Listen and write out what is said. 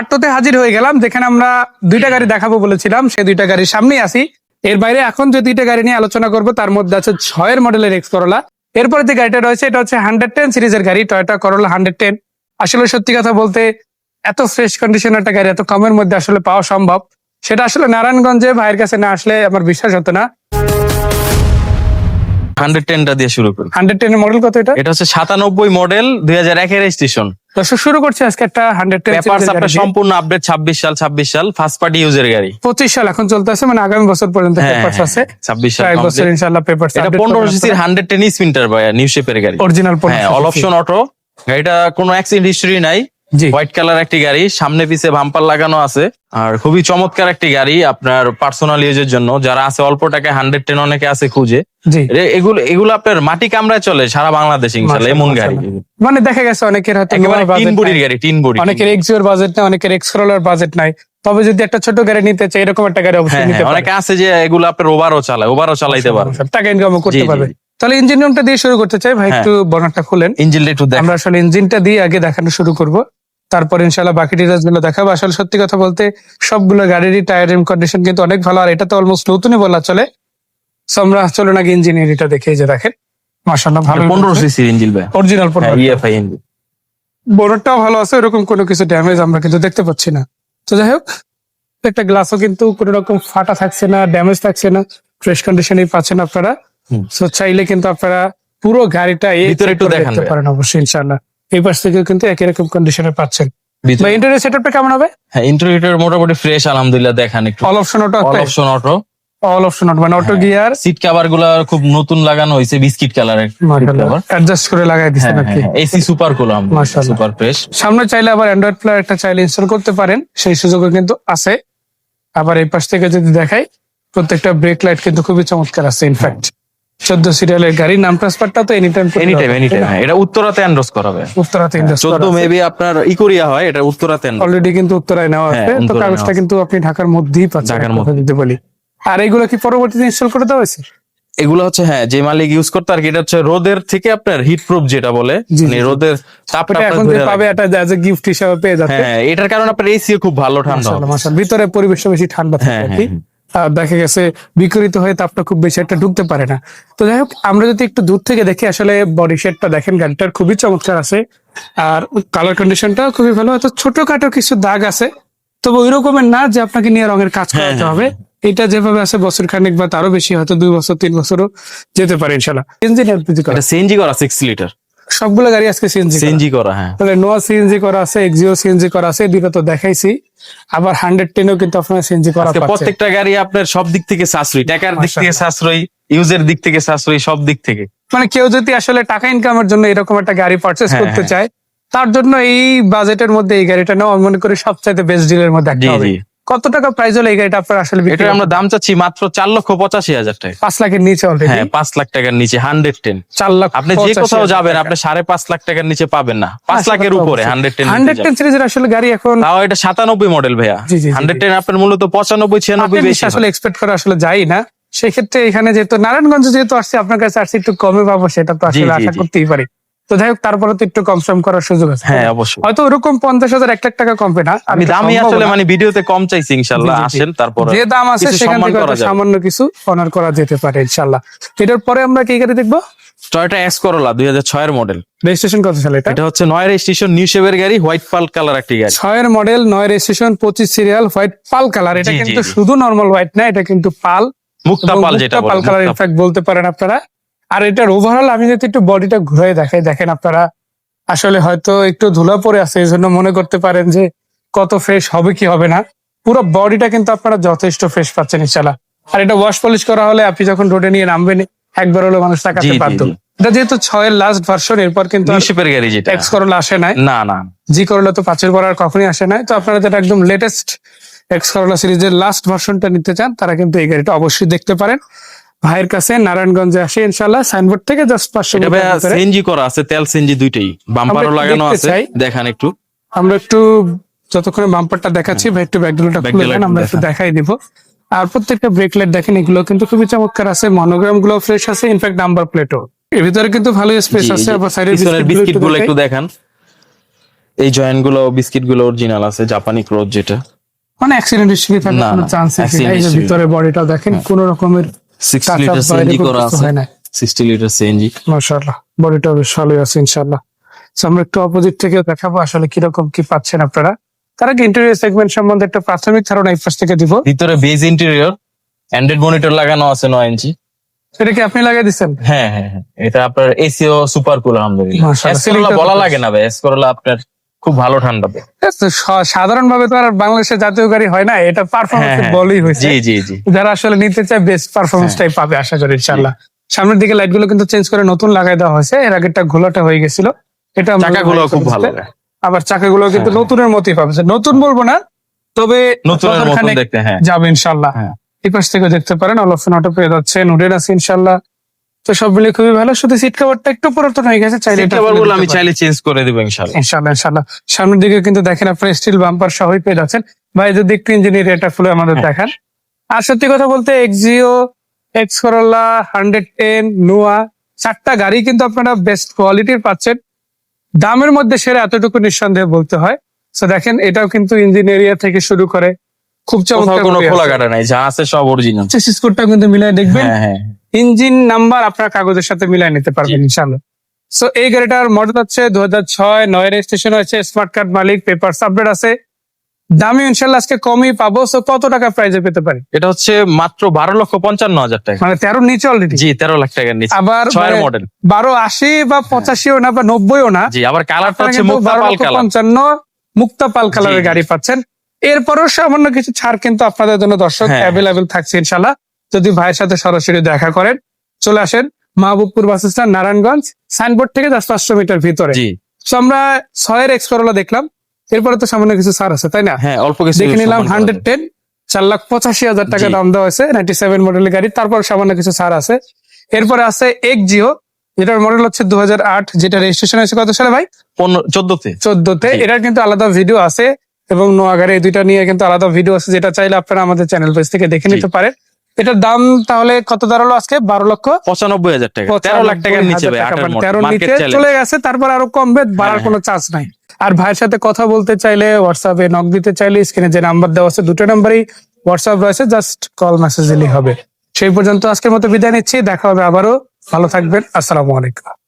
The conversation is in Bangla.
পাট্টোতে হাজির হয়ে গেলাম, যেখানে আমরা দুইটা গাড়ি দেখাবো বলেছিলাম সেই দুইটা গাড়ির সামনেই আছি। এর বাইরে এখন যে দুইটা গাড়ি নিয়ে আলোচনা করব, তার মধ্যে আছে ছয়ের মডেলের এক্স করোলা এরপরে যে গাড়িটা রয়েছে, এটা হচ্ছে হান্ড্রেড টেন সিরিজের গাড়ি টয়টা করোলা হান্ড্রেড টেন আসলে সত্যি কথা বলতে, এত ফ্রেশ কন্ডিশন একটা গাড়ি, এত কমের মধ্যে আসলে পাওয়া সম্ভব। সেটা আসলে নারায়ণগঞ্জে ভাইয়ের কাছে না আসলে আমার বিশ্বাস হতো না। হান্ড্রেড টেনটা দিয়ে শুরু করি। হান্ড্রেড টেনের মডেল কত এটা? এটা হচ্ছে সাতানব্বই মডেল দুই হাজার একের স্টেশন দর্শক শুরু করছে আজকে একটা হান্ড্রেড টেন পেপার আপনার সম্পূর্ণ আপডেট ছাব্বিশ সাল ছাব্বিশ সাল ফার্স্ট পার্টি ইউজের গাড়ি। পঁচিশ সাল এখন চলতেছে মানে আগামী বছর পর্যন্ত হ্যাঁ, পেপারস হ্যাঁ, আছে। ছাব্বিশ সাল কয়েক বছর ইনশাল্লাহ পেপার এটা পনেরো সিসির হান্ড্রেড টেন স্পিন্টার ভাই নিউ শেপের গাড়ি। অরিজিনাল হ্যাঁ অল অপশন অটো গাড়িটা কোনো অ্যাক্সিডেন্ট হিস্টরি নাই। হোয়াইট কালার একটি গাড়ি সামনে পিছে বাম্পার লাগানো আছে। আর খুবই চমৎকার একটি গাড়ি আপনার পার্সোনাল ইউজের জন্য। যারা আছে অল্প টাকায় হান্ড্রেড টেন অনেকে আছে খুঁজে। এগুলো এগুলো আপনার মাটি কামড়ায় চলে সারা বাংলাদেশ ইনশাল্লাহ এমন গাড়ি। মানে দেখা গেছে অনেকের হয়তো তিন বডির গাড়ি তিন বডি অনেকের এক্সিওর বাজেট নাই অনেকের এক্সক্রোলার বাজেট নাই। তবে যদি একটা ছোট গাড়ি নিতে চাই এরকম একটা গাড়ি অবশ্যই হ্যাঁ নিতে হ্যাঁ, পারে। অনেকে আছে যে এগুলো আপনার ওভারও চালায় ওভারও চালাইতে পারে। টাকা ইনকাম করতে পারবে। তাহলে ইঞ্জিন রুমটা দিয়ে শুরু করতে চাই। ভাই হ্যাঁ। একটু বর্ণাটা খুলেন। ইঞ্জিনটা একটু দেখ আমরা আসলে ইঞ্জিনটা দিয়ে আগে দেখানো শুরু করব। তারপর ইনশাল্লাহ বাকি ডিটেলসগুলো দেখাবো। আসলে সত্যি কথা বলতে সবগুলো গাড়িরই টায়ার রিম কন্ডিশন কিন্তু অনেক ভালো আর এটা তো অলমোস্ট নতুনই বলা চলে। So আমরা চলুন আগে ইঞ্জিনিয়ারিটা দেখে যে দেখেন। মাসাল্লাহ ভালো পনেরো সিসির ইঞ্জিন ভাই। অরিজিনাল পনেরো। ইএফআই ইঞ্জিন বোর্ডটাও ভালো আছে এরকম কোনো কিছু ড্যামেজ আমরা কিন্তু দেখতে পাচ্ছি না। তো যাই হোক একটা গ্লাসও কিন্তু কোনো রকম ফাটা থাকছে না ড্যামেজ থাকছে না ফ্রেশ কন্ডিশনই পাচ্ছেন আপনারা। তো চাইলে কিন্তু আপনারা পুরো গাড়িটা দেখতে পারেন অবশ্যই ইনশাল্লাহ এই পাশ থেকে কিন্তু একই রকম কন্ডিশনে পাচ্ছেন। বা ইন্টারিয়ার সেটআপটা কেমন হবে? হ্যাঁ ইন্টারভিউটার মোটামুটি ফ্রেশ আলহামদুলিল্লাহ দেখান একটু। All option auto all option auto all option auto মানে অটো। গিয়ার সিট কভারগুলা খুব নতুন লাগানো হয়েছে বিস্কিট কালারের অ্যাডজাস্ট করে লাগাই দিচ্ছেন আর কি এসি সুপার মাশাআল্লাহ। সুপার ফ্রেশ সামনে চাইলে আবার অ্যান্ড্রয়েড প্লেয়ার একটা চাইলে ইনস্টল করতে পারেন সেই সুযোগও কিন্তু আছে। আবার এই পাশ থেকে যদি দেখাই প্রত্যেকটা ব্রেক লাইট কিন্তু খুবই চমৎকার আছে ইনফ্যাক্ট চোদ্দ সিরিয়ালের গাড়ি নাম ট্রান্সফারটা তো any time any time any time এটা উত্তরাতে এন্ডোস করাবে। উত্তরাতে চোদ্দ মেবি আপনার ইকোরিয়া হয় এটা উত্তরাতে অলরেডি কিন্তু উত্তরায় নেওয়া হ্যাঁ, আছে তো কাগজটা কিন্তু আপনি ঢাকার মধ্যেই পাচ্ছেন ঢাকার মধ্যে। যদি বলি। আর এইগুলো কি পরবর্তীতে ইনস্টল করে দেওয়া হয়েছে? এগুলো হচ্ছে হ্যাঁ যে মালিক ইউজ করতে আর কি এটা হচ্ছে রোদের থেকে আপনার হিট প্রুফ যেটা বলে মানে রোদের তাপটা এখন যে পাবে এটা অ্যাজ এ গিফট হিসাবে পেয়ে যাচ্ছে। হ্যাঁ এটার কারণে আপনার এসি খুব ভালো ঠান্ডা মাশাআল্লাহ, মাশাআল্লাহ। ভিতরে পরিবেশটা বেশি ঠান্ডা থাকে হ্যাঁ হ্যাঁ দেখা গেছে বিকরিত হয়ে তাপটা খুব বেশি একটা ঢুকতে পারে না। তো যাই হোক আমরা যদি একটু দূর থেকে দেখি আসলে বডি শেডটা দেখেন গাড়িটার খুবই চমৎকার আছে। আর কালার কন্ডিশনটা খুবই ভালো হয়তো ছোটখাটো কিছু দাগ আছে। তবে ওই রকমের না যে আপনাকে নিয়ে রঙের কাজ হ্যাঁ, করাতে হ্যাঁ, হবে। এটা যেভাবে আছে বছর খানিক বা তারও বেশি হয়তো দুই বছর তিন বছরও যেতে পারে ইনশাল্লাহ ইঞ্জিন এলপিজি করা সিএনজি করা সিক্স লিটার সবগুলো গাড়ি আজকে সিএনজি সিএনজি করা। হ্যাঁ। তাহলে নোয়া সিএনজি করা আছে এক্সিও সিএনজি করা আছে দুটো তো দেখাইছি। আবার হান্ড্রেড টেনও কিন্তু আপনার সিএনজি করা পাচ্ছে। প্রত্যেকটা গাড়ি আপনার সব দিক থেকে সাশ্রয়ী টাকার দিক থেকে। সাশ্রয়ী ইউজের দিক থেকে সাশ্রয়ী সব দিক থেকে। মানে কেউ যদি আসলে টাকা ইনকামের জন্য এরকম একটা গাড়ি পারচেস হ্যাঁ, করতে হ্যাঁ। চায় তার জন্য এই বাজেটের মধ্যে এই গাড়িটা নেওয়া আমি মনে করি সবচাইতে বেস্ট ডিলের মধ্যে একটা হবে। কত টাকা প্রাইস হলে এই গাড়িটা আপনার আসলে এটার আমরা দাম চাচ্ছি মাত্র চার লক্ষ পঁচাশি হাজার টাকা। পাঁচ লাখের নিচে অলরেডি হ্যাঁ পাঁচ লাখ টাকার নিচে হান্ড্রেড টেন চার লাখ আপনি যে কোথাও যাবেন আপনি সাড়ে পাঁচ লাখ টাকার নিচে পাবেন না। পাঁচ লাখের উপরে হান্ড্রেড টেন হান্ড্রেড টেন সিরিজের আসলে গাড়ি এখন তাও এটা সাতানব্বই মডেল ভাইয়া। হান্ড্রেড। টেন আপনার মূলত পঁচানব্বই ছিয়ানব্বই বেশি আসলে এক্সপেক্ট করে আসলে যাই না। সেক্ষেত্রে এখানে যেহেতু নারায়ণগঞ্জ যেহেতু আসছে আপনার কাছে আসছে একটু কমে পাবো সেটা তো আসলে আশা করতেই পারি। তো যাই হোক তারপরে তো একটু কম সম করার সুযোগ আছে। হ্যাঁ অবশ্যই। হয়তো ওরকম পঞ্চাশ হাজার এক লাখ টাকা কমবে না আমি দামই আসলে। মানে ভিডিওতে কম চাইছি ইনশাল্লাহ। আসেন তারপরে যে দাম আছে সেখান থেকে সামান্য কিছু অনার করা যেতে পারে ইনশাল্লাহ। এটার পরে আমরা কি গাড়ি দেখব? টয়টা এক্স করোলা দুই হাজার ছয়ের মডেল রেজিস্ট্রেশন কত সালে এটা? এটা হচ্ছে নয়ের স্টেশন নিউ শেপের গাড়ি হোয়াইট পাল কালার একটি গাড়ি। ছয়ের মডেল নয় রেজিস্ট্রেশন পঁচিশ সিরিয়াল হোয়াইট পাল কালার এটা কিন্তু শুধু নর্মাল হোয়াইট না এটা কিন্তু পাল মুক্তা পাল যেটা পাল কালার ইনফ্যাক্ট বলতে পারেন আপনারা। আর এটার ওভারঅল আমি যদি একটু বডিটা ঘুরে দেখাই দেখেন আপনারা আসলে হয়তো একটু ধুলা পড়ে আছে এই জন্য মনে করতে পারেন যে কত ফ্রেশ হবে কি হবে না। পুরো বডিটা কিন্তু আপনারা যথেষ্ট ফ্রেশ পাচ্ছেন ইনশাল্লাহ আর এটা ওয়াশ পলিশ করা হলে আপনি যখন রোডে নিয়ে নামবেন একবার হলো মানুষ তাকাতে বাধ্য এটা যেহেতু ছয়ের লাস্ট ভার্সন এরপর কিন্তু গাড়ি যেটা। এক্স করোলা আসে নাই। না না। জি করোলা তো পাঁচের পর আর কখনই আসে নাই। তো আপনারা যারা একদম লেটেস্ট এক্স করোলা সিরিজের লাস্ট ভার্সনটা নিতে চান তারা কিন্তু এই গাড়িটা অবশ্যই দেখতে পারেন। ভাইয়ের কাছে নারায়ণগঞ্জে আসে ইনশাল্লাহ সাইনবোর্ড থেকে জাস্ট পাঁচশো সিএনজি করা আছে তেল সিএনজি দুইটাই। বাম্পারও লাগানো আছে। দেখান একটু। আমরা একটু যতক্ষণে বাম্পারটা দেখাচ্ছি ভাই একটু ব্যাকডোলটা খুলে দেন আমরা একটু দেখাই দিব। আর প্রত্যেকটা ব্রেক লাইট দেখেন এগুলো কিন্তু খুবই চমৎকার আছে মনোগ্রামগুলো ফ্রেশ আছে ইনফ্যাক্ট নাম্বার প্লেটও এর ভিতরে কিন্তু ভালো স্পেস আছে আবার সাইডের বিস্কিটগুলো একটু দেখান। এই জয়েন্টগুলো বিস্কিটগুলো অরিজিনাল আছে জাপানি ক্রোজ যেটা। মানে অ্যাক্সিডেন্ট হিস্ট্রি থাকার কোনো চান্স accident এই যে ভিতরে বডিটা দেখেন কোন রকমের sixty touch up litre CNG করা আছে। না। সিক্সটি লিটার সিএনজি মাশাআল্লাহ বডিটা বেশ ভালোই আছে ইনশাআল্লাহ। আমরা একটু অপোজিট থেকে দেখাবো আসলে কি পাচ্ছেন আপনারা। তার আগে ইন্টেরিয়র সেগমেন্ট সম্বন্ধে একটা প্রাথমিক ধারণা এই পাশ থেকে দিব। ভিতরে বেজ ইন্টেরিয়র অ্যান্ড্রয়েড মনিটর লাগানো আছে নয় ইঞ্চি এটা কি আপনি লাগিয়ে দিচ্ছেন হ্যাঁ হ্যাঁ হ্যাঁ। এটা আপনার এসিও সুপার কুল আলহামদুলিল্লাহ। বলা লাগে না ভাই আপনার খুব ভালো ঠান্ডা দেয় সাধারণ ভাবে তো আর বাংলাদেশের জাতীয় গাড়ি হয় না এটা পারফরমেন্স হ্যাঁ, হ্যাঁ। বলেই হয়েছে। জি জি জি। যারা আসলে নিতে চায় বেস্ট পারফরমেন্সটাই পাবে আশা করি ইনশাআল্লাহ। সামনের দিকে লাইটগুলো কিন্তু চেঞ্জ করে নতুন লাগাই দেওয়া হয়েছে। এর আগেরটা ঘোলাটা হয়ে গেছিল। এটা চাকাগুলো খুব ভালো আবার চাকাগুলো কিন্তু হ্যাঁ। নতুনের মতোই পাবে। নতুন বলব না তবে নতুনের মতন দেখতে হ্যাঁ। যাবে ইনশাল্লাহ হ্যাঁ। এই পাশ থেকে দেখতে পারেন অল অপশন অটো পেয়ে যাচ্ছে নুডেন আছে ইনশাল্লাহ তো সব মিলে খুবই ভালো। শুধু সিট কভারটা একটু পুরাতন হয়ে গেছে চাইলে এটা খুলে আমি চাইলে চেঞ্জ করে দিব ইনশাআল্লাহ। ইনশাল্লাহ ইনশাল্লাহ সামনের দিকে কিন্তু দেখেন আপনার স্টিল বাম্পার সহই পেয়ে যাচ্ছেন। ভাই যদি একটু ইঞ্জিনিয়ার এটা খুলে আমাদের হ্যাঁ। দেখান। আর সত্যি কথা বলতে Axio X Corolla hundred ten Noah চারটা গাড়ি কিন্তু আপনারা বেস্ট কোয়ালিটির পাচ্ছেন। দামের মধ্যে সেরা এতটুকু নিঃসন্দেহে বলতে হয়। তো দেখেন এটাও কিন্তু ইঞ্জিনিয়ারিয়া থেকে শুরু করে খুব চমৎকার কোনো খোলা। কাটা নাই যা আছে সব অরিজিনাল চেসিস কোডটা কিন্তু মিলাই দেখবেন। হ্যাঁ হ্যাঁ। ইঞ্জিন নাম্বার আপনার কাগজের সাথে মিলাই নিতে পারবেন ইনশাল্লাহ সো এই গাড়িটার মডেল হচ্ছে দু হাজার ছয় নয় রেজিস্ট্রেশন হয়েছে স্মার্ট কার্ড মালিক পেপার আপডেট আছে। দামি ইনশাল্লাহ আজকে কমই পাবো সো কত টাকা প্রাইজে পেতে পারি? এটা হচ্ছে মাত্র বারো লক্ষ পঞ্চান্ন হাজার টাকা। মানে তেরো নিচে অলরেডি জি তেরো লাখ টাকার নিচে। আবার ছয়ের মানে মডেল বারো আশি বা পঁচাশিও না বা নব্বইও না। জি আবার কালারটা হচ্ছে বারো পাল লক্ষ কালার পঞ্চান্ন মুক্তা পাল কালারের। গাড়ি পাচ্ছেন। এরপরও সামান্য কিছু ছাড় কিন্তু আপনাদের জন্য দর্শক। অ্যাভেলেবেল থাকছে ইনশাল্লাহ যদি ভাইয়ের সাথে সরাসরি দেখা করেন চলে আসেন Mahbubpur bus stand Narayanganj signboard থেকে দশ পাঁচশো মিটার ভিতরে। So, আমরা ছয়ের এক্সপ্লোরলা দেখলাম। এরপরে তো সামান্য কিছু ছাড় আছে তাই না? হ্যাঁ অল্প কিছু দেখে নিলাম হান্ড্রেড টেন চার লাখ পঁচাশি হাজার টাকা দাম দেওয়া হয়েছে নাইনটি সেভেন মডেলের গাড়ি। তারপর সামান্য কিছু ছাড় আছে। এরপরে আছে এক জিও এটার মডেল হচ্ছে দু আট যেটা রেজিস্ট্রেশন হয়েছে কত সালে ভাই? চোদ্দতে। চোদ্দতে। এটার কিন্তু আলাদা ভিডিও আছে এবং নোয়াগারে এই দুইটা নিয়ে কিন্তু আলাদা ভিডিও আছে যেটা চাইলে আপনারা আমাদের চ্যানেল পেজ থেকে দেখে নিতে পারেন। এটার দাম তাহলে কত দাঁড়াল আজকে? বারো লক্ষ পঁচানব্বই হাজার টাকা। তেরো লাখ টাকার নিচে তেরো নিচে চলে গেছে তারপর আরও কমবে বাড়ার হ্যাঁ, কোনো চান্স নাই। আর ভাইয়ের সাথে কথা বলতে চাইলে হোয়াটসঅ্যাপে নক দিতে চাইলে স্ক্রিনে যে নাম্বার দেওয়া আছে দুটো নাম্বারই হোয়াটসঅ্যাপ রয়েছে জাস্ট কল মেসেজ দিলেই হবে। সেই পর্যন্ত আজকের মতো বিদায় নিচ্ছি দেখা হবে আবারও। ভালো থাকবেন আসসালামু আলাইকুম।